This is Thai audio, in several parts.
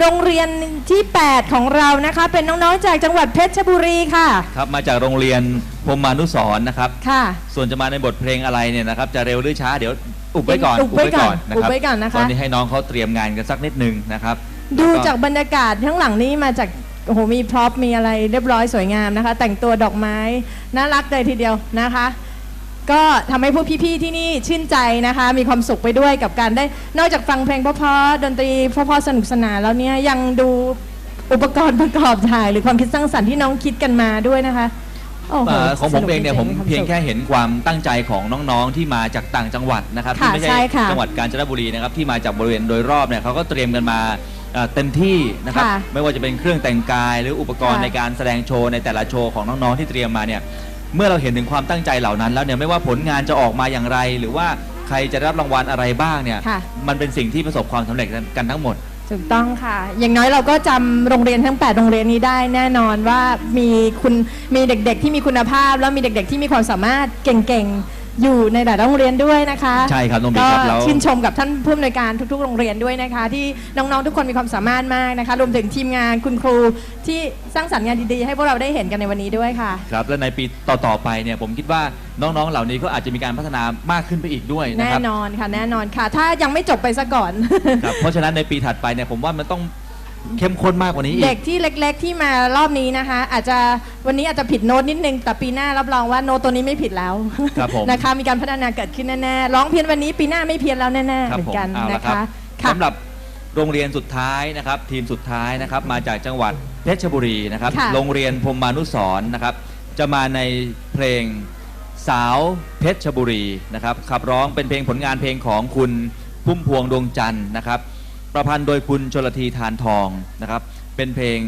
โรงเรียนที่ 8 ของเรานะคะ เป็นน้องๆจากจังหวัดเพชรบุรีค่ะ ครับมาจากโรงเรียนพรหมานุสรณ์นะครับ ค่ะ ส่วนจะมาในบทเพลงอะไรเนี่ยนะครับจะเร็วหรือช้าเดี๋ยวอุบไว้ก่อนอุบไว้ก่อนนะอุครับไว้ก่อนนะคะ ตอนนี้ให้น้องเขาเตรียมงานกันสักนิดนึงนะครับดูแล้วจากบรรยากาศข้างหลังนี้มาจากโอ้โหมีพร็อพมีอะไรเรียบร้อยสวยงามนะคะ แต่งตัวดอกไม้น่ารักเลยทีเดียวนะคะ ก็ทำให้พวกพี่ๆที่นี่ชื่นใจนะคะ มีความสุขไปด้วยกับการได้ นอกจากฟังเพลงเพราะๆดนตรีเพราะๆสนุกสนานแล้วเนี่ยยังดูอุปกรณ์ประกอบถ่าย หรือความคิดสร้างสรรค์ที่น้องคิดกันมาด้วยนะคะโอ้โหเอ่อของผมเองเนี่ยสผกมจริๆเพียงวามสุขแค่เห็นความตั้งใจของน้องๆที่มาจากต่างจังหวัดนะครับค่ะที่ไม่ใช่ใช่ค่ะจังหวัดกาญจนบุรีนะครับที่มาจากบริเวณโดยรอบเนี่ยเขาก็เตรียมกันมาเอ่อเต็มที่นะครับค่ะไม่ว่าจะเป็นเครื่องแต่งกาย หรืออุปกรณ์ค่ะในการแสดงโชว์ในแต่ละโชว์ของน้องๆที่เตรียมมาเนี่ย เมื่อเราเห็นถึงความตั้งใจเหล่านั้น แล้วเนี่ยไม่ว่าผลงานจะออกมาอย่างไร หรือว่าใครจะได้รับรางวัลอะไรบ้างเนี่ยค่ะ มันเป็นสิ่งที่ประสบความสำเร็จกันทั้งหมด ถูกต้องค่ะ อย่างน้อยเราก็จำโรงเรียนทั้ง 8 โรงเรียนนี้ได้แน่นอนว่ามีคุณมีเด็กๆที่มีคุณภาพ แล้วมีเด็กๆที่มีความสามารถเก่งๆ อยู่ในหลายๆโรงเรียนด้วยนะคะใช่ครับน้องบิ๊ก็กครับแล้วชื่นชมกับท่านผู้อำนวยการทุก ๆ โรงเรียนด้วยนะคะ ที่น้องๆทุกคนมีความสามารถมากนะคะ รวมถึงทีมงานคุณครูที่สร้างสรรค์งานดีๆ ให้พวกเราได้เห็นกันในวันนี้ด้วยค่ะ ครับและในปีต่อๆไปเนี่ยผมคิดว่าน้องๆ เหล่านี้ก็อาจจะมีการพัฒนามากขึ้นไปอีกด้วยนะแน่ครับนอนค่ะ แน่นอนค่ะ ถ้ายังไม่จบไปซะก่อน ครับเพราะฉะนั้นในปีถัดไปเนี่ยผมว่ามันต้อง เข้มข้นมากกว่านี้อีเด็กกที่เล็กๆที่มารอบนี้นะคะ อาจจะวันนี้อาจจะผิดโน้ตนิดนึง แต่ปีหน้ารับรองว่าโน้ตตัวนี้ไม่ผิดแล้วครับผมนะคะมีการพัฒนาเกิดขึ้นแน่ๆร้องเพี้ยนวันนี้ปีหน้าไม่เพี้ยนแล้วแน่ๆครัเหมือผมนกันเอาละนะครัคะบค่ะ สำหรับโรงเรียนสุดท้ายนะครับ ทีมสุดท้ายนะครับ มาจากจังหวัดเพชรบุรีนะครับ ค่ะ โรงเรียนพรหมานุสรณ์นะครับ จะมาในเพลงสาวเพชรบุรีนะครับขับร้องเป็นเพลงผลงานเพลงของคุณพุ่มพวงดวงจันทร์นะครับ ประพันธ์โดยคุณชลธีทานทองนะครับ เป็นเพลง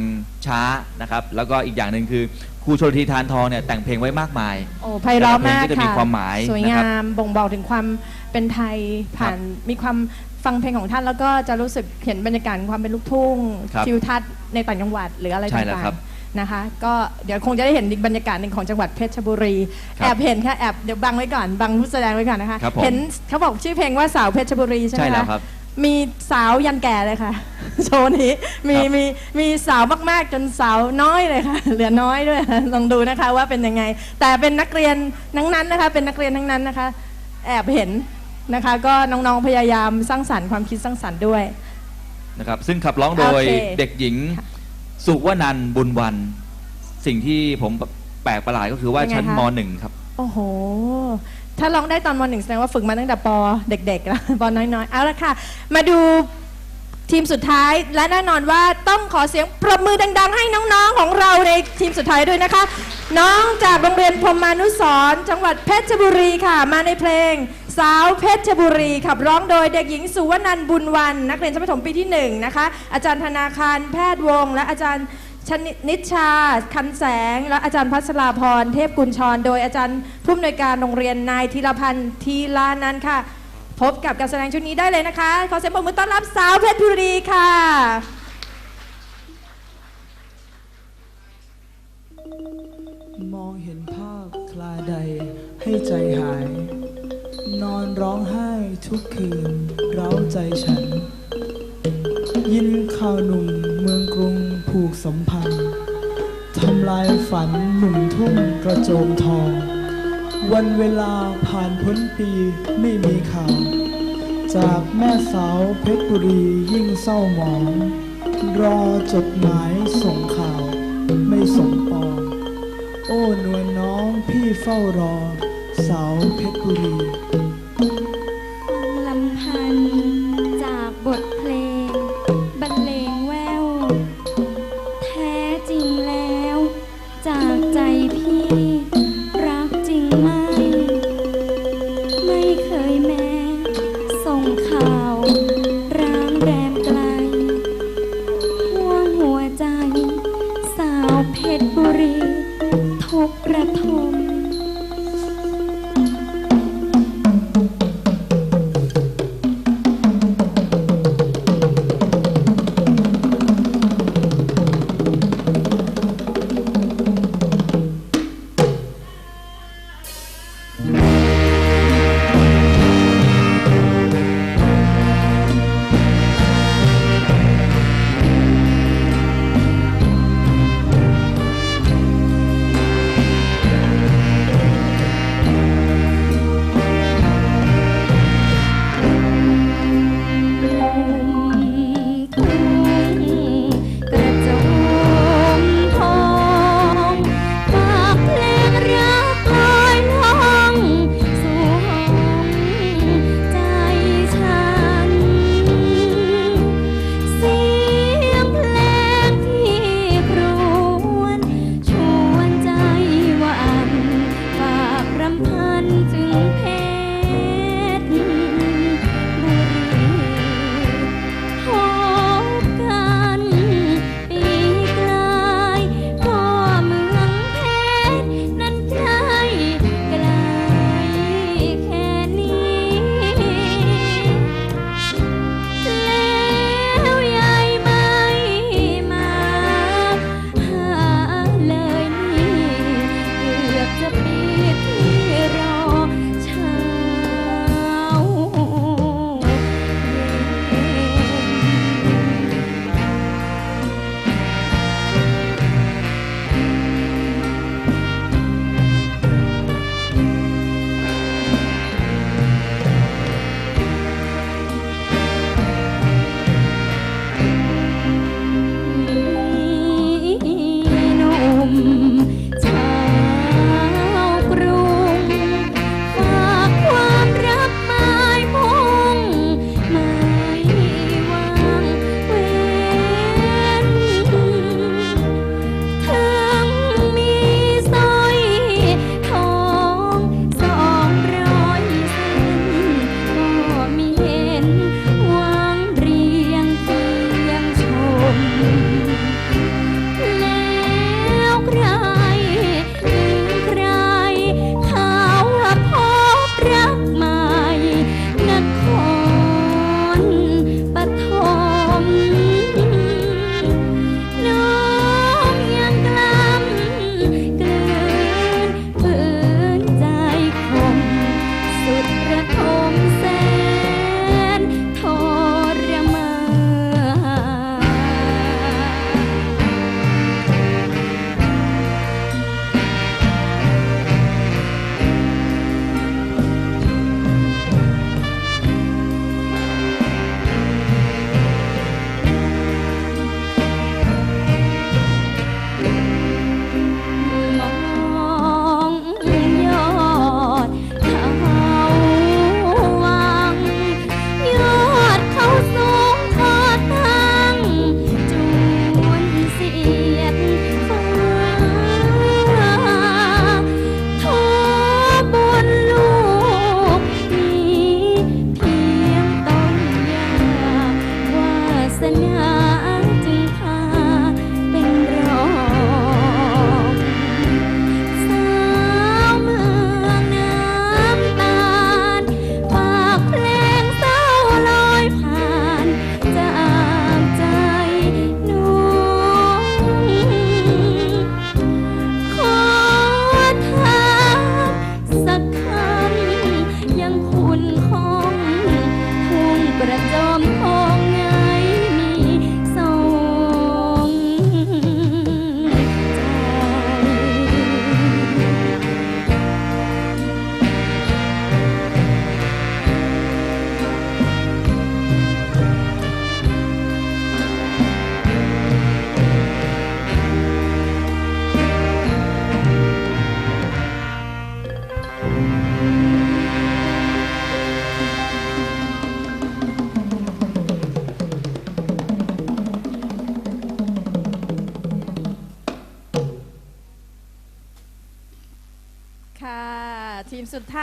ช้านะครับ แล้วก็อีกอย่างหนึ่งคือครูชลธีทานทองเนี่ยแต่งเพลงไว้มากมาย โอ้ไพเราะมากแต่ละเพลงก็จะมีค่ะความหมายสวยนะครังาบมบ่งบอกถึงความเป็นไทยผ่านมีความฟังเพลงของท่านแล้วก็จะรู้สึกเห็นบรรยากาศความเป็นลูกทุ่งครับทิวทัศน์ในต่างจังหวัดหรืออะไรใช่แล้วต่าครังบๆนะคะ ก็เดี๋ยวคงจะได้เห็นอีกบรรยากาศหนึ่งของจังหวัดเพชรบุรีครับแอบเห็นค่ะแอบเดี๋ยวบังไว้ก่อนบังผู้แสดงไว้ก่อนนะคะครับผมเห็นเขาบอกชื่อเพลงว่าสาวเพชรบุรีใช่ไหมใช่แล้วคะครับ มีสาวยันแก่เลยค่ะ โชว์นี้มีครับ มีมีสาวมากๆจนสาวน้อยเลยค่ะ เหลือน้อยด้วยลองดูนะคะว่าเป็นยังไง แต่เป็นนักเรียนทั้งนั้นนะคะ เป็นนักเรียนทั้งนั้นนะคะ แอบเห็นนะคะ ก็น้องๆพยายามสร้างสรรค์ความคิดสร้างสรรค์ด้วย นะครับซึ่งขับร้องโดยโอเคเด็กหญิงสุวนันท์บุญวัน สิ่งที่ผมแปลกประหลาดก็คือว่ายังไงชั้นคะ มหนึ่งครับ โอ้โห ถ้าร้องได้ตอนมหนึ่งแสดงว่าฝึกมาตั้งแต่ปเด็กๆแล้วปน้อยๆ เอาละค่ะ มาดูทีมสุดท้ายและแน่นอนว่าต้องขอเสียงปรบมือดัง ๆ ให้น้องๆของเราในทีมสุดท้ายด้วยนะคะ น้องจากโรงเรียนพรมานุสรจังหวัดเพชรบุรีค่ะ มาในเพลง สาวเพชรบุรีขับร้องโดยเด็กหญิงสุวนันบุญวัน นักเรียนชั้นประถมปีที่หนึ่งนะคะอาจารย์ธนาคารแพทย์วง และอาจารย์ ชนินิชชา คันแสง และอาจารย์พัชราพร เทพกุลชร โดยอาจารย์ผู้อำนวยการโรงเรียนนายธีรพันธ์ทีลานันท์ค่ะ พบกับการแสดงชุดนี้ได้เลยนะคะ ขอเสียงปรบมือต้อนรับสาวเพชรบุรีค่ะ มองเห็นภาพคลาใดให้ใจหาย นอนร้องไห้ทุกคืน เร้าใจฉัน ยินข่าวหนุ่มเมืองกรุง ผูกสัมพันธ์ทำลายฝันหนุ่มทุ่งกระโจมทอง วันเวลาผ่านพ้นปีไม่มีข่าว จากแม่สาวเพชรบุรียิ่งเศร้าหมอง รอจดหมายส่งข่าว ไม่ส่งปองโอ้นวลน้องพี่เฝ้ารอ สาวเพชรบุรี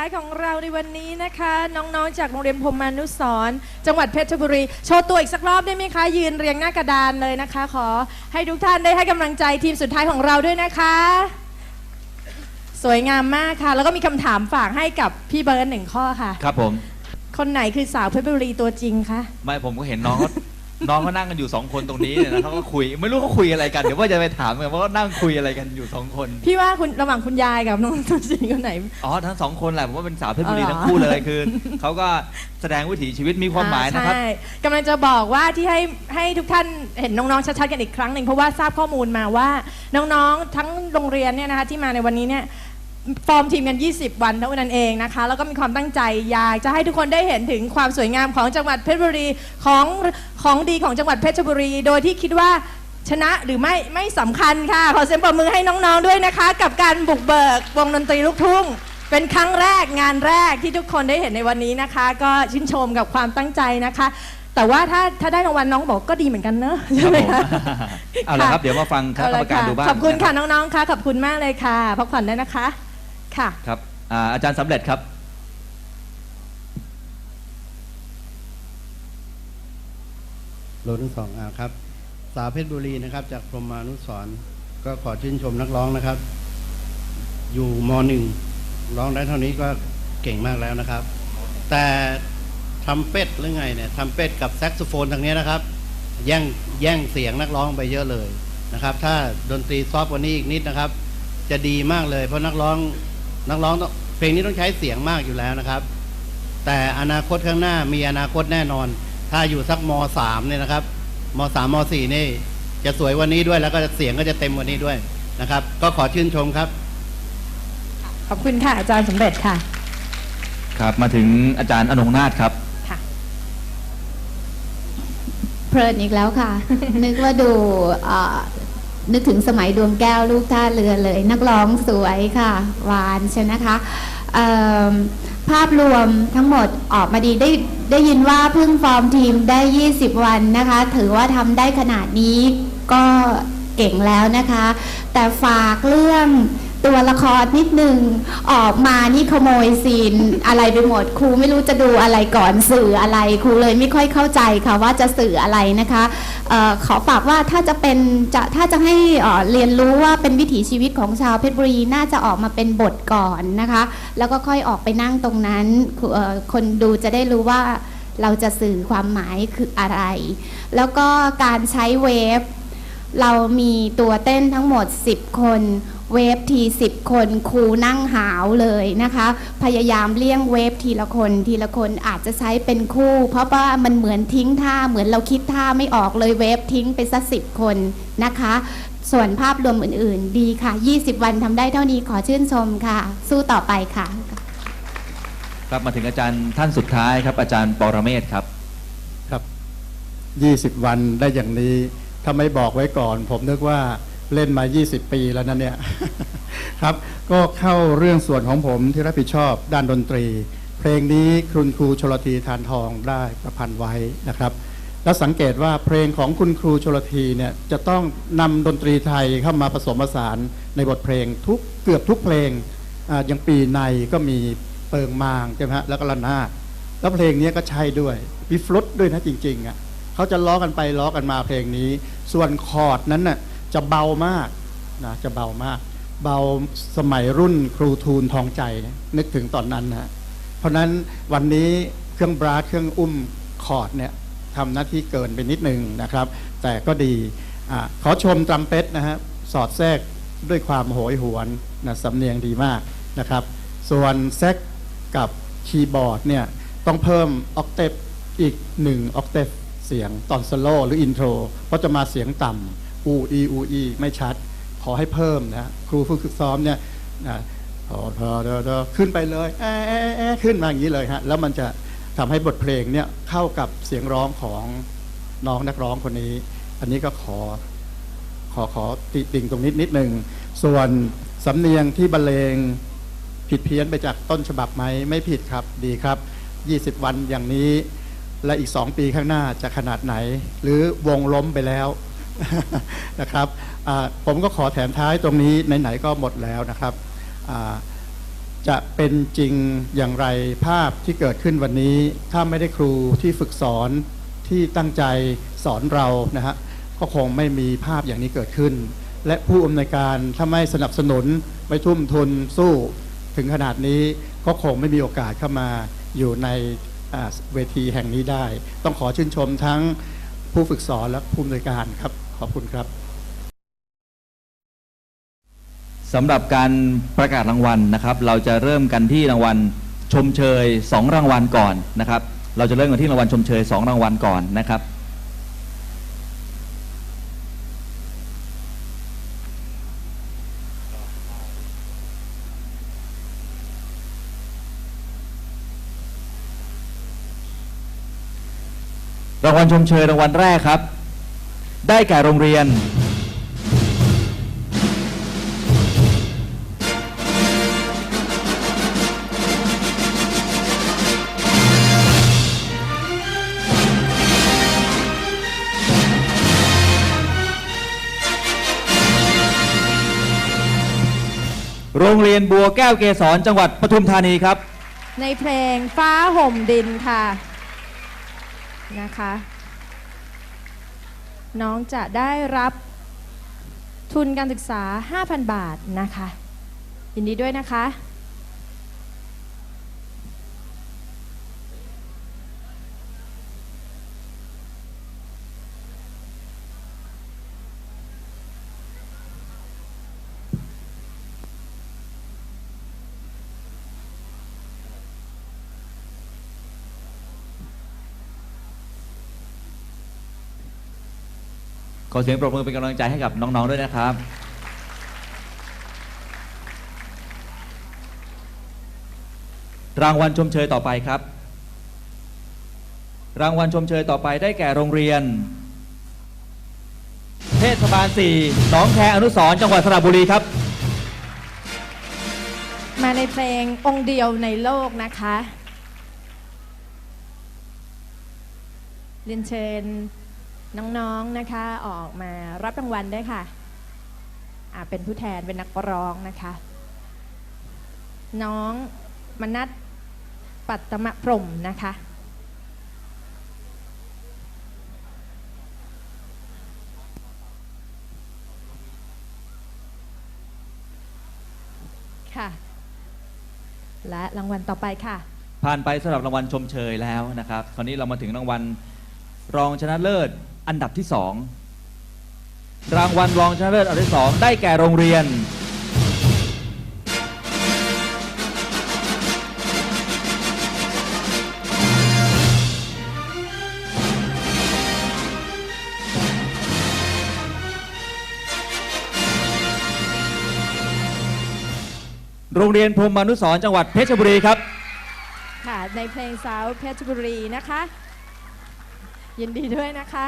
ายของเราในวันนี้นะคะ น้องๆ จากโรงเรียนพรหมานุสรณ์จังหวัดเพชรบุรี โชว์ตัวอีกสักรอบได้ไหมคะ ยืนเรียงหน้ากระดานเลยนะคะ ขอให้ทุกท่านได้ให้กำลังใจทีมสุดท้ายของเราด้วยนะคะ สวยงามมากค่ะ แล้วก็มีคำถามฝากให้กับพี่เบิร์นหนึ่งข้อค่ะ ครับผม คนไหนคือสาวเพชรบุรีตัวจริงคะ ไม่ผมก็เห็นน้องเขา น้องเขานั่งกันอยู่สองคนตรงนี้เนี่ยนะเขาก็คุย ไม่รู้เขาคุยอะไรกัน เดี๋ยวว่าจะไปถามกันว่าเขานั่งคุยอะไรกันอยู่สองคน พี่ว่าคุณระหว่างคุณยายกับน้องตัวจริงคนไหน อ๋อทั้งสองคนแหละผมว่าเป็นสาวเพชรบุรีอ๋อเหรอทั้งคู่เลยคือเขาก็แสดงวิถีชีวิตมีความหมายนะครับอ่ใช่กำลังจะบอกว่าที่ให้ให้ทุกท่านเห็นน้องๆชัดๆกันอีกครั้งหนึ่งเพราะว่าทราบข้อมูลมาว่าน้องๆทั้งโรงเรียนเนี่ยนะคะที่มาในวันนี้เนี่ย ฟอร์มทีมกัน 20 วันเท่านั้นเองนะคะ แล้วก็มีความตั้งใจอยากจะให้ทุกคนได้เห็นถึงความสวยงามของจังหวัดเพชรบุรีของของดีของจังหวัดเพชรบุรี โดยที่คิดว่าชนะหรือไม่ไม่สำคัญค่ะ ขอเสียงปรบมือให้น้องๆด้วยนะคะ กับการบุกเบิกวงดนตรีลูกทุ่ง เป็นครั้งแรกงานแรกที่ทุกคนได้เห็นในวันนี้นะคะ ก็ชื่นชมกับความตั้งใจนะคะ แต่ว่าถ้าถ้าได้รางวัลน้องบอกก็ดีเหมือนกันเนอะใช่ไหมคะเอาละครับเดี๋ยวมาฟังคณะกรรมการดูบ้างขอบคุณค่ะนน้องๆค่ะขอบคุณมากเลยค่ะพักผ่อนได้นะคะ ค่ะครับอ่าอาจารย์สำเร็จครับโลทั้งสองอ่าครับ สาวเพชรบุรีนะครับ จากพรหมานุสรณ์ก็ขอชื่นชมนักร้องนะครับ อยู่มหนึ่งร้องได้เท่านี้ก็เก่งมากแล้วนะครับ แต่ทำเป็ดหรือไงเนี่ยทำเป็ดกับแซกโซโฟนทางเนี้ยนะครับ แย่งแย่งเสียงนักร้องไปเยอะเลยนะครับ ถ้าดนตรีซอฟต์กว่านี้อีกนิดนะครับ จะดีมากเลย เพราะนักร้อง นักร้องต้องเพลงนี้ต้องใช้เสียงมากอยู่แล้วนะครับ แต่อนาคตข้างหน้ามีอนาคตแน่นอน ถ้าอยู่สักมสามเนี่ยนะครับมสามมสี่นี่ จะสวยวันนี้ด้วยแล้วก็เสียงก็จะเต็มวันนี้ด้วยนะครับ ก็ขอชื่นชมครับ ขอบคุณค่ะ อาจารย์สมเด็จค่ะ ครับมาถึงอาจารย์อนงนาถครับค่ะเพลินอีกแล้วค่ะ นึกว่าดูเอ่อ นึกถึงสมัยดวงแก้วลูกท่าเรือเลย นักร้องสวยค่ะ หวานใช่นะคะภาพรวมทั้งหมดออกมาดีได้ได้ยินว่าเพิ่งฟอร์มทีมได้ 20 วันนะคะ ถือว่าทำได้ขนาดนี้ก็เก่งแล้วนะคะ แต่ฝากเรื่อง ตัวละครนิดนึงออกมานี่ขโมยซีนอะไรไปหมดครูไม่รู้จะดูอะไรก่อนสื่ออะไรครูเลยไม่ค่อยเข้าใจค่ะว่าจะสื่ออะไรนะคะเออขอฝากว่าถ้าจะเป็นจะถ้าจะให้เอ่อเรียนรู้ว่าเป็นวิถีชีวิตของชาวเพชรบุรีน่าจะออกมาเป็นบทก่อนนะคะ แล้วก็ค่อยออกไปนั่งตรงนั้นครูเอ่อคนดูจะได้รู้ว่าเราจะสื่อความหมายคืออะไร แล้วก็การใช้เวฟเรามีตัวเต้นทั้งหมด 10 คน เวฟที10คนครูนั่งหาวเลยนะคะ พยายามเลี่ยงเวฟทีละคนทีละคนอาจจะใช้เป็นคู่ เพราะว่ามันเหมือนทิ้งท่าเหมือนเราคิดท่าไม่ออกเลยเวฟทิ้งไปสักสิคนนะคะ ส่วนภาพรวมอื่นๆ ดีค่ะ 20 วันทำได้เท่านี้ขอชื่นชมค่ะ สู้ต่อไปค่ะ ครับมาถึงอาจารย์ท่านสุดท้ายครับ อาจารย์ปรเมศครับครับ 20 วันได้อย่างนี้ถ้าไม่บอกไว้ก่อน ผมนึกว่า เล่นมา 20 ปีแล้วนะเนี่ยครับ ก็เข้าเรื่องส่วนของผมที่รับผิดชอบด้านดนตรี เพลงนี้คุณครูชลทีทานทองได้ประพันธ์ไว้นะครับ แล้วสังเกตว่าเพลงของคุณครูชลทีเนี่ยจะต้องนำดนตรีไทยเข้ามาผสมผสานในบทเพลงทุกเกือบทุกเพลงอ่าอย่างปีในก็มีเปิงมางใช่ไหมฮะแล้วก็ระนาดแล้วเพลงนี้ก็ใช่ด้วยมีฟลุตด้วยนะจริงๆอะเขาจะล้อกันไปล้อกันมาเพลงนี้ ส่วนคอร์ดนั้นน่ะ จะเบามากนะจะเบามาก เบาสมัยรุ่นครูทูลทองใจ นึกถึงตอนนั้นนะเพราะนั้นวันนี้เครื่องบราสเครื่องอุ้มคอร์ดเนี่ยทำหน้าที่เกินไปนิดนึงนะครับ แต่ก็ดีอขอชมตรัมเป็ตนะฮะสอดแทรกด้วยความโหยหวนนะสำเนียงดีมากนะครับ ส่วนแซกกับคีย์บอร์ดเนี่ยต้องเพิ่มออกเทปอีกหนึ่งออกเทปเสียงตอนสโลหรืออินโทรเพราะจะมาเสียงต่ำ อูอีอูอีไม่ชัด ขอให้เพิ่มนะครูผู้ฝึกซ้อมเนี่ยพอพอเดอขึ้นไปเลยแอะแอขึ้นมาอย่างนี้เลยฮะแล้วมันจะทำให้บทเพลงเนี่ยเข้ากับเสียงร้องของน้องนักร้องคนนี้ อันนี้ก็ขอขอขอติติงตรงนิดนิดหนึ่งส่วนสำเนียงที่บรรเลงผิดเพี้ยนไปจากต้นฉบับไหมไม่ผิดครับดีครับ 20 วันอย่างนี้ และอีก 2 ปีข้างหน้าจะขนาดไหน หรือวงล้มไปแล้ว นะครับผมก็ขอแถมท้ายตรงนี้ไหนๆก็หมดแล้วนะครับจะเป็นจริงอย่างไรภาพที่เกิดขึ้นวันนี้ ถ้าไม่ได้ครูที่ฝึกสอนที่ตั้งใจสอนเรานะฮะก็คงไม่มีภาพอย่างนี้เกิดขึ้น และผู้อำนวยการถ้าไม่สนับสนุนไม่ทุ่มทุนสู้ถึงขนาดนี้ก็คงไม่มีโอกาสเข้ามาอยู่ในเวทีแห่งนี้ได้ ต้องขอชื่นชมทั้งผู้ฝึกสอนและผู้อำนวยการครับ ขอบคุณครับสำหรับการประกาศรางวัลนะครับ เราจะเริ่มกันที่รางวัลชมเชย 2 รางวัลก่อนนะครับ เราจะเริ่มกันที่รางวัลชมเชย 2 รางวัลก่อนนะครับ รางวัลชมเชยรางวัลแรกครับ ได้แก่โรงเรียน โรงเรียนบัวแก้วเกษรจังหวัดปทุมธานีครับ ในเพลงฟ้าห่มดินค่ะนะคะ น้องจะได้รับทุนการศึกษา 5,000 บาทนะคะยินดีด้วยนะคะ อเสียงปรบมือเป็นกำลังใจให้กับน้องๆด้วยนะครับ รางวัลชมเชยต่อไปครับ รางวัลชมเชยต่อไปได้แก่โรงเรียน เทศบาล4หนองแคอนุสรจังหวัดสระบุรีครับ มาในเพลงองค์เดียวในโลกนะคะ เรียนเชิญ น้องๆนะคะออกมารับรางวัลได้วยค่ะเป็นผู้แทนเป็นนักร้องนะคะ น้องมนัทปัตตมะพรมนะคะค่ะและรางวัลต่อไปค่ะ ผ่านไปสำหรับรางวัลชมเชยแล้วนะครับ คราวนี้เรามาถึงรางวัลรองชนะเลิศ อันดับที่ 2 รางวัลรองชนะเลิศอันดับที่ 2 ได้แก่โรงเรียน โรงเรียนพรหมานุสรณ์จังหวัดเพชรบุรีครับ ค่ะในเพลงสาวเพชรบุรีนะคะ ยินดีด้วยนะคะ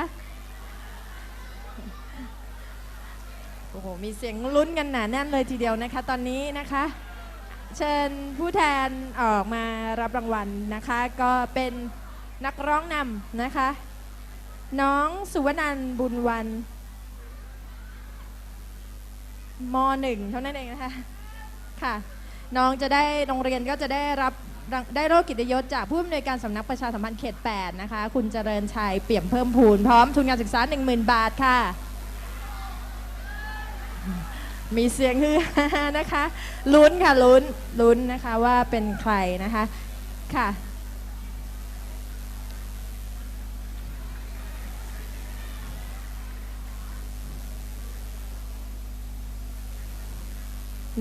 โอ้โห มีเสียงลุ้นกันหนาแน่นเลยทีเดียวนะคะ ตอนนี้นะคะ เชิญผู้แทนออกมารับรางวัลนะคะ ก็เป็นนักร้องนำนะคะ น้องสุวนันบุญวันมหนึ่งเท่านั้นเองนะคะค่ะ น้องจะได้โรงเรียนก็จะได้รับได้โลกเกิตยศจากผู้อำนวยการสำนักประชาสัมพันธ์เขต 8 นะคะ คุณเจริญชัยเปี่ยมเพิ่มพูน พร้อมทุนการศึกษา 10,000 บาทค่ะ มีเสียงฮือฮานะคะลุ้นค่ะลุ้นลุ้นนะคะว่าเป็นใครนะคะค่ะ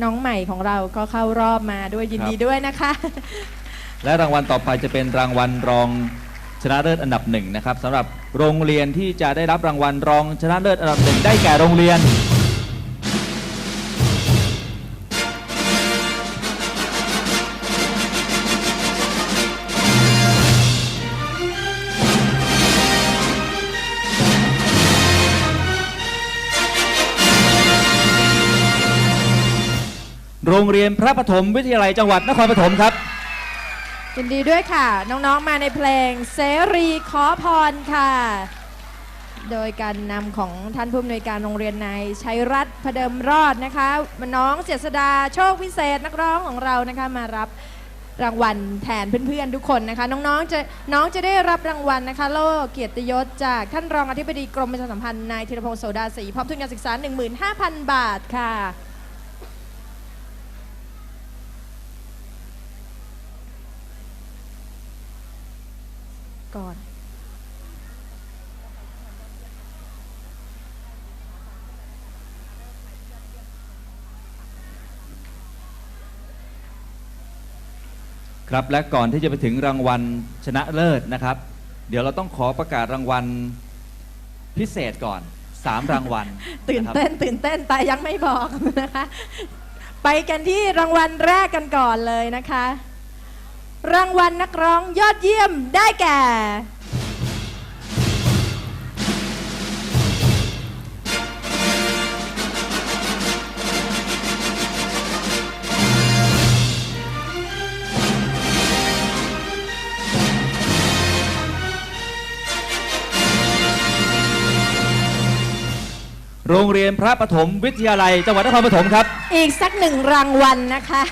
น้องใหม่ของเราก็เข้ารอบมาด้วยยินดีด้วยนะคะ และรางวัลต่อไปจะเป็นรางวัลรองชนะเลิศอันดับหนึ่งนะครับสำหรับโรงเรียนที่จะได้รับรางวัลรองชนะเลิศอันดับหนึ่งได้แก่โรงเรียน รงเรียนพระปฐมวิทยาลัยจังหวัดนครปฐมครับ ยินดีด้วยค่ะ น้องๆมาในเพลงเสรีขอพรค่ะ โดยการนำของท่านผู้อำนวยการโรงเรียนนายชัยรัตน์พเดิมรอดนะคะน้องเจษดาโชควิเศษนักร้องของเรานะคะมารับรางวัลแทนเพื่อนๆทุกคนนะคะ น้องๆจะน้องจะได้รับรางวัลนะคะ โล่เกียรติยศจากท่านรองอธิบดีกรมประชาสัมพันธ์นายธีรพงศ์โสดาศรีพร้อมทุนการศึกษา 15,000 บาทค่ะ ก่อน ครับและก่อนที่จะไปถึงรางวัลชนะเลิศนะครับ เดี๋ยวเราต้องขอประกาศรางวัลพิเศษก่อน 3 รางวัลตื่นนะครับเต้นตื่นเต้นแต่ยังไม่บอกนะคะ ไปกันที่รางวัลแรกกันก่อนเลยนะคะ รางวัลนักร้องยอดเยี่ยมได้แก่ โรงเรียนพระปฐมวิทยาลัยจังหวัดนครปฐมครับ อีกสักหนึ่งรางวัลนะคะ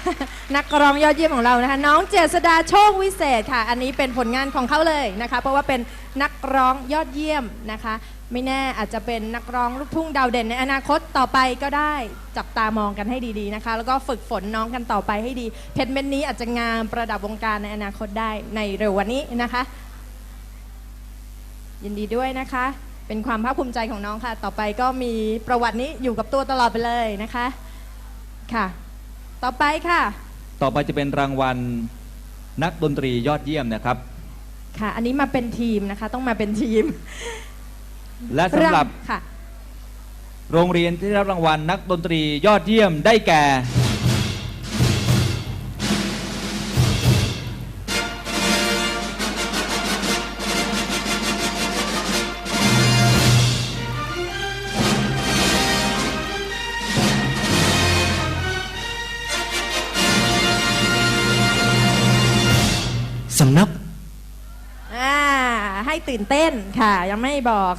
นักร้องยอดเยี่ยมของเรานะคะ น้องเจษดาโชควิเศษค่ะ อันนี้เป็นผลงานของเขาเลยนะคะ เพราะว่าเป็นนักร้องยอดเยี่ยมนะคะ ไม่แน่อาจจะเป็นนักร้องลูกทุ่งดาวเด่นในอนาคตต่อไปก็ได้จับตามองกันให้ดีๆนะคะ แล้วก็ฝึกฝนน้องกันต่อไปให้ดี เพชรเม็ดนี้อาจจะงามประดับวงการในอนาคตได้ในเร็ววันนี้นะคะ ยินดีด้วยนะคะ เป็นความภาคภูมิใจของน้องค่ะ ต่อไปก็มีประวัตินี้อยู่กับตัวตลอดไปเลยนะคะค่ะ ต่อไปค่ะ ต่อไปจะเป็นรางวัลนักดนตรียอดเยี่ยมนะครับ ค่ะ อันนี้มาเป็นทีมนะคะ ต้องมาเป็นทีม และสำหรับค่ะ โรงเรียนที่ได้รับรางวัลนักดนตรียอดเยี่ยมได้แก่ สำนักอ่าให้ตื่นเต้นค่ะ ยังไม่บอก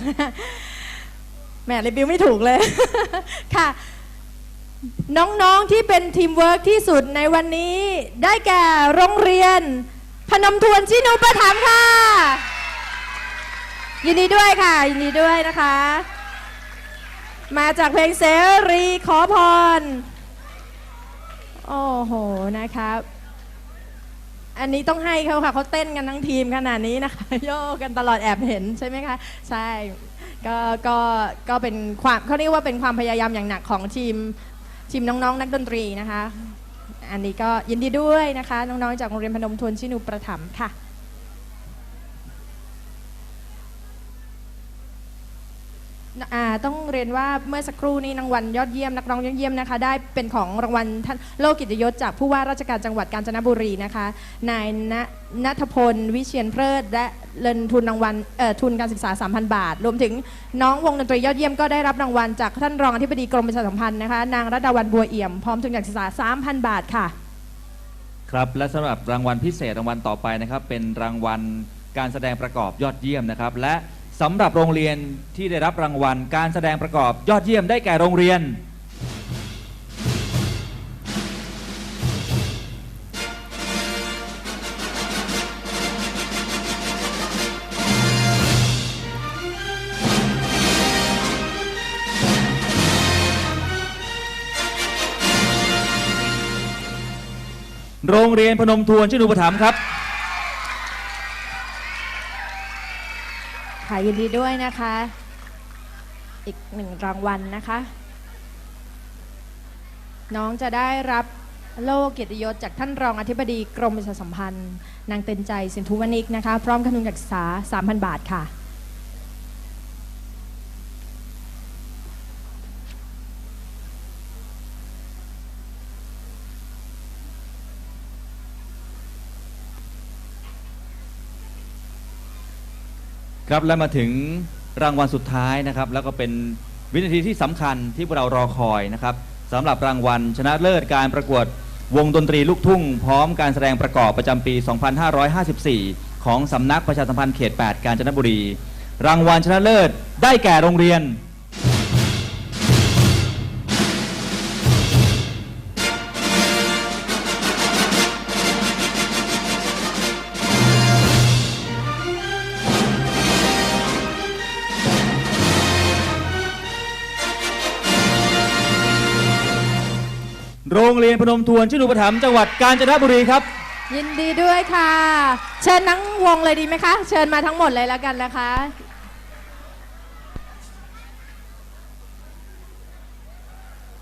แหมรีวิวไม่ถูกเลย ค่ะ น้องๆที่เป็นทีมเวิร์กที่สุดในวันนี้ ได้แก่โรงเรียน พนมทวนชินูประถมค่ะ ยินดีด้วยค่ะ ยินดีด้วยนะคะ มาจากเพลงเสรีขอพร โอ้โหนะครับ อันนี้ต้องให้เขาค่ะเขาเต้นกันทั้งทีมขนาดนี้นะคะ โยกกันตลอดแอบเห็นใช่ไหมคะ ใช่ก็ก็ก็เป็นความเขาเรียกว่าเป็นความพยายามอย่างหนักของทีมทีมน้องๆนักดนตรีนะคะ อันนี้ก็ยินดีด้วยนะคะ น้องๆจากโรงเรียนพนมทวนชินูประถมค่ะ อ่าต้องเรียนว่าเมื่อสักครู่นี้รางวัลยอดเยี่ยมนักร้องยอดเยี่ยมนะคะ ได้เป็นของรางวัลท่านโลกิตยศจากผู้ว่าราชการจังหวัดกาญจนบุรีนะคะ นายณนัทพล วิเชียนเพลิดและเงินทุนรางวัลเอ่อทุนการศึกษา 3,000 บาท รวมถึงน้องวงดนตรียอดเยี่ยมก็ได้รับรางวัลจากท่านรองอธิบดีกรมประชาสัมพันธ์นะคะนางรัตดาวันบัวเอี่ยมพร้อมทุนการศึกษา 3,000 บาทค่ะ ครับและสำหรับรางวัลพิเศษรางวัลต่อไปนะครับเป็นรางวัลการแสดงประกอบยอดเยี่ยมนะครับและ สำหรับโรงเรียนที่ได้รับรางวัลการแสดงประกอบยอดเยี่ยมได้แก่โรงเรียน โรงเรียนพนมทวนชินูปถัมภ์ครับ ค่ะยินดีด้วยนะคะ อีกหนึ่งรางวัลนะคะ น้องจะได้รับโล่เกียรติยศจากท่านรองอธิบดีกรมประชาสัมพันธ์ นางเต็นใจสินทุวณิกนะคะ พร้อมขนุนการศึกษา 3,000 บาทค่ะ ครับและมาถึงรางวัลสุดท้ายนะครับ แล้วก็เป็นวินาทีที่สำคัญที่พวกเรารอคอยนะครับสำหรับรางวัลชนะเลิศการประกวดวงดนตรีลูกทุ่ง พร้อมการแสดงประกอบประจำปี 2554 ของสำนักประชาสัมพันธ์เขต 8 กาญจนบุรี รางวัลชนะเลิศได้แก่โรงเรียน โรงเรียนพนมทวนชื่ออุปถัมภ์จังหวัดกาญจนบุรีครับ ยินดีด้วยค่ะ เชิญทั้งวงเลยดีไหมคะ เชิญมาทั้งหมดเลยแล้วกันนะคะ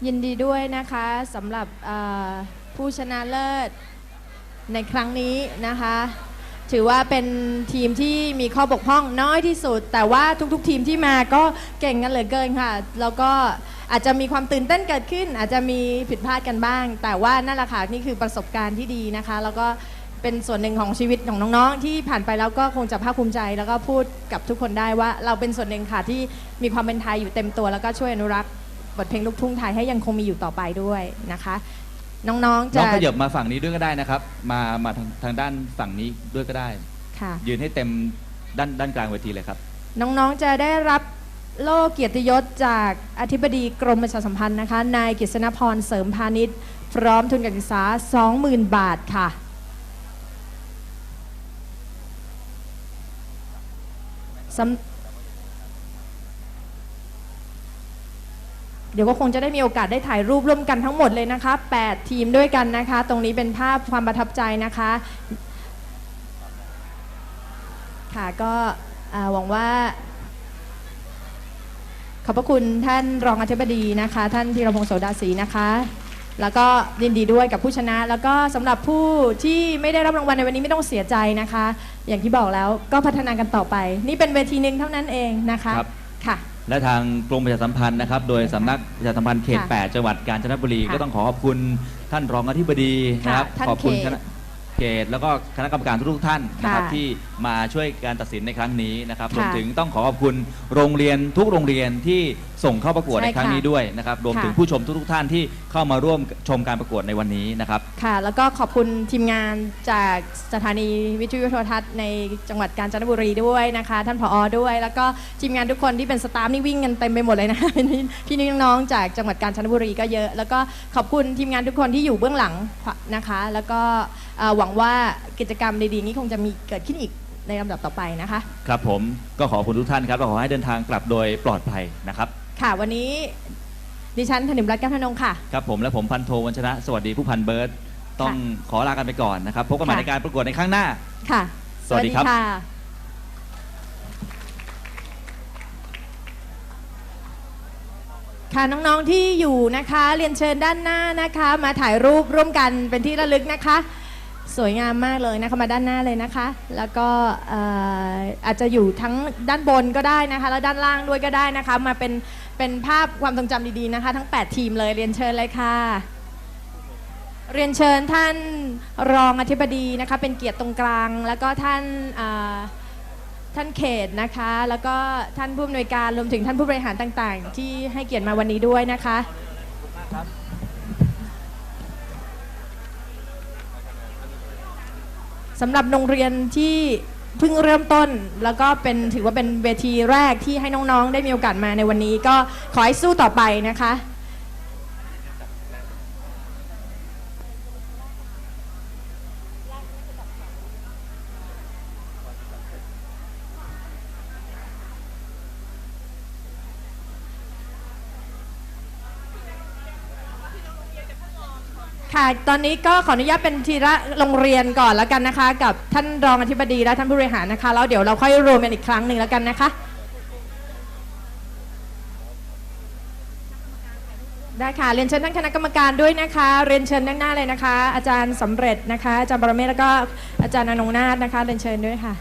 ยินดีด้วยนะคะสำหรับเอ่อผู้ชนะเลิศในครั้งนี้นะคะ ถือว่าเป็นทีมที่มีข้อบกพร่องน้อยที่สุด แต่ว่าทุกๆ ทีมที่มาก็เก่งกันเหลือเกินค่ะ แล้วก็ อาจจะมีความตื่นเต้นเกิดขึ้น อาจจะมีผิดพลาดกันบ้าง แต่ว่านั่นแหละค่ะนี่คือประสบการณ์ที่ดีนะคะ แล้วก็เป็นส่วนหนึ่งของชีวิตของน้องๆ ที่ผ่านไปแล้วก็คงจะภาคภูมิใจ แล้วก็พูดกับทุกคนได้ว่า เราเป็นส่วนหนึ่งค่ะที่มีความเป็นไทยอยู่เต็มตัว แล้วก็ช่วยอนุรักษ์บทเพลงลูกทุ่งไทยให้ยังคงมีอยู่ต่อไปด้วยนะคะ น้องๆน้จะองขยับมาฝั่งนี้ด้วยก็ได้นะครับ มามาทางทางด้านฝั่งนี้ด้วยก็ได้ ค่ะ ยืนให้เต็มด้านด้านกลางเวทีเลยครับ น้องๆ จะได้รับ โล่เกียรติยศจากอธิบดีกรมประชาสัมพันธ์นะคะ นายกฤษณพรเสริมพาณิชย์ พร้อมทุนการศึกษา 20,000 บาทค่ะ เดี๋ยวก็คงจะได้มีโอกาสได้ถ่ายรูปร่วมกันทั้งหมดเลยนะคะ 8 ทีมด้วยกันนะคะ ตรงนี้เป็นภาพความประทับใจนะคะ ค่ะก็หวังว่า ขอบพระคุณท่านรองอธิบดีนะคะ ท่านธีรพงศ์โสดาศรีนะคะ แล้วก็ยินดีด้วยกับผู้ชนะ แล้วก็สำหรับผู้ที่ไม่ได้รับรางวัลในวันนี้ไม่ต้องเสียใจนะคะ อย่างที่บอกแล้วก็พัฒนากันต่อไป นี่เป็นเวทีหนึ่งเท่านั้นเองนะคะครับ ค่ะ และทางกรมประชาสัมพันธ์นะครับ โดยสำนักประชาสัมพันธ์เขต ค่ะ8 จังหวัดกาญจนบุรี ค่ะก็ต้องขอขอบคุณท่านรองอธิบดีนะครับ ค่ะท่านขอบคุณเขตคณะ เขตแล้วก็คณะกรรมการทุกๆท่านนะครับค่ะที่มาช่วยการตัดสินในครั้งนี้นะครับค่ะรวมถึงต้องขอขอบคุณโรงเรียนทุกโรงเรียนที่ส่งเข้าประกวดใช่ในครั้งค่ะนี้ด้วยนะครับรวมถึงค่ะ ผู้ชมทุกๆท่านที่เข้ามาร่วมชมการประกวดในวันนี้นะครับ ค่ะ แล้วก็ขอบคุณทีมงานจากสถานีวิทยุโทรทัศน์ในจังหวัดกาญจนบุรีด้วยนะคะ ท่านผอด้วย แล้วก็ทีมงานทุกคนที่เป็นสตาฟนี่วิ่งกันเต็มไปหมดเลยนะคะพี่พี่น้องๆจากจังหวัดกาญจนบุรีก็เยอะ แล้วก็ขอบคุณทีมงานทุกคนที่อยู่เบื้องหลังนะคะ แล้วก็เอ่อหวังว่ากิจกรรมดีๆนี้คงจะมีเกิดขึ้นอีกในลำดับต่อไปนะคะ ครับผมก็ขอบคุณทุกท่านครับและขอให้เดินทางกลับโดยปลอดภัยนะครับ ค่ะ วันนี้ดิฉันธนิมรัตน์แก้วธนงค่ะ ครับผมและผมพันโทวัญชนะ สวัสดีผู้พันเบิร์ตต้องขอลากันไปก่อนนะครับพบกันใหม่ค่ะ ในการประกวดในครั้งหน้า ค่ะสวัสดีครับค่ะค่ะน้องๆที่อยู่นะคะ เรียนเชิญด้านหน้านะคะ มาถ่ายรูปร่วมกันเป็นที่ระลึกนะคะ สวยงามมากเลยนะคะมาด้านหน้าเลยนะคะ แล้วก็เอ่ออาจจะอยู่ทั้งด้านบนก็ได้นะคะ แล้วด้านล่างด้วยก็ได้นะคะ มาเป็นเป็นภาพความทรงจำดีๆนะคะ ทั้ง 8 ทีมเลยเรียนเชิญเลยค่ะ เรียนเชิญท่านรองอธิบดีนะคะ เป็นเกียรติตรงกลาง แล้วก็ท่านอ่าท่านเขตนะคะ แล้วก็ท่านผู้อำนวยการรวมถึงท่านผู้บริหารต่างๆ ที่ให้เกียรติมาวันนี้ด้วยนะคะ สำหรับโรงเรียนที่เพิ่งเริ่มต้น แล้วก็เป็นถือว่าเป็นเวทีแรกที่ให้น้องๆ ได้มีโอกาสมาในวันนี้ ก็ขอให้สู้ต่อไปนะคะ ตอนนี้ก็ขออนุญาตเป็นทีละโรงเรียนก่อนแล้วกันนะคะ กับท่านรองอธิบดีและท่านผู้บริหารนะคะแล้วเดี๋ยวเราค่อยรวมกันอีกครั้งหนึ่งแล้วกันนะคะ ได้ค่ะเรียนเชิญท่านคณะกรรมการด้วยนะคะ เรียนเชิญด้านหน้าเลยนะคะ อาจารย์สำเร็จนะคะอาจารย์ปรเมศแล้วก็อาจารย์อนงนาถนะคะเรียนเชิญด้วยค่ะ